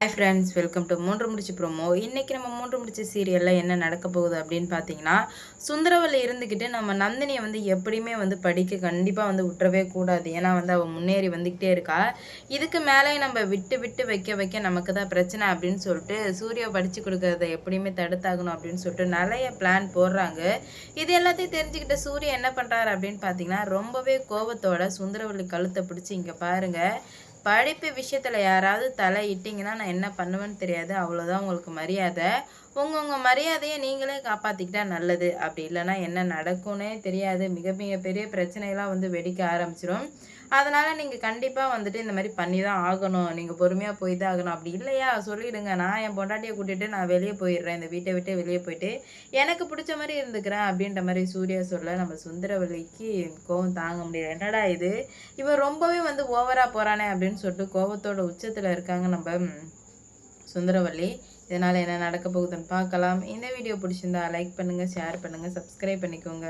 Hi friends welcome to மூன்று முடிச்சு promo இன்றைக்கி நம்ம மூன்று முடிச்ச சீரியலில் என்ன நடக்க போகுது அப்படின்னு பார்த்தீங்கன்னா சுந்தரவல்லி இருந்துக்கிட்டு நம்ம நந்தினியை வந்து எப்படியுமே வந்து படிக்க கண்டிப்பாக வந்து விட்டுறவே கூடாது. ஏன்னா வந்து அவள் முன்னேறி வந்துக்கிட்டே இருக்கா. இதுக்கு மேலே நம்ம விட்டு விட்டு வைக்க வைக்க நமக்கு தான் பிரச்சனை அப்படின்னு சொல்லிட்டு சூர்யா படித்து கொடுக்கறத எப்படியுமே தடுத்தாகணும் அப்படின்னு சொல்லிட்டு நிறைய பிளான் போடுறாங்க. இது எல்லாத்தையும் தெரிஞ்சுக்கிட்ட சூர்யா என்ன பண்ணுறாரு அப்படின்னு பார்த்தீங்கன்னா ரொம்பவே கோபத்தோட சுந்தரவல்லி கழுத்தை பிடிச்சி இங்கே பாருங்கள் படிப்பு விஷயத்தில் யாராவது தலை இட்டிங்கன்னா நான் என்ன பண்ணுவேன்னு தெரியாது. அவ்வளோதான் உங்களுக்கு மரியாதை. உங்கள் உங்கள் மரியாதையை நீங்களே காப்பாற்றிக்கிட்டா நல்லது. அப்படி இல்லைன்னா என்ன நடக்கும்னே தெரியாது. மிக மிக பெரிய பிரச்சனைலாம் வந்து வெடிக்க ஆரம்பிச்சிடும் அதனால் நீங்கள் கண்டிப்பாக வந்துட்டு இந்த மாதிரி பண்ணி தான் ஆகணும். நீங்கள் பொறுமையாக போய் தான் ஆகணும். அப்படி இல்லையா? சொல்லிவிடுங்க நான் என் பொண்டாட்டியை கூட்டிகிட்டு நான் வெளியே போயிடுறேன். இந்த வீட்டை விட்டு வெளியே போயிட்டு எனக்கு பிடிச்ச மாதிரி இருந்துக்கிறேன் அப்படின்ற மாதிரி சூர்யா சொல்ல நம்ம சுந்தரவல்லிக்கு கோவம் தாங்க முடியல. என்னடா இது? இவன் ரொம்பவே வந்து ஓவராக போகிறானே அப்படின்னு சொல்லிட்டு கோவத்தோட உச்சத்தில் இருக்காங்க நம்ம சுந்தரவல்லி. இதனால் என்ன நடக்க போகுதுன்னு பார்க்கலாம். இந்த வீடியோ பிடிச்சிருந்தா லைக் பண்ணுங்கள் ஷேர் பண்ணுங்கள் சப்ஸ்கிரைப் பண்ணிக்கோங்க.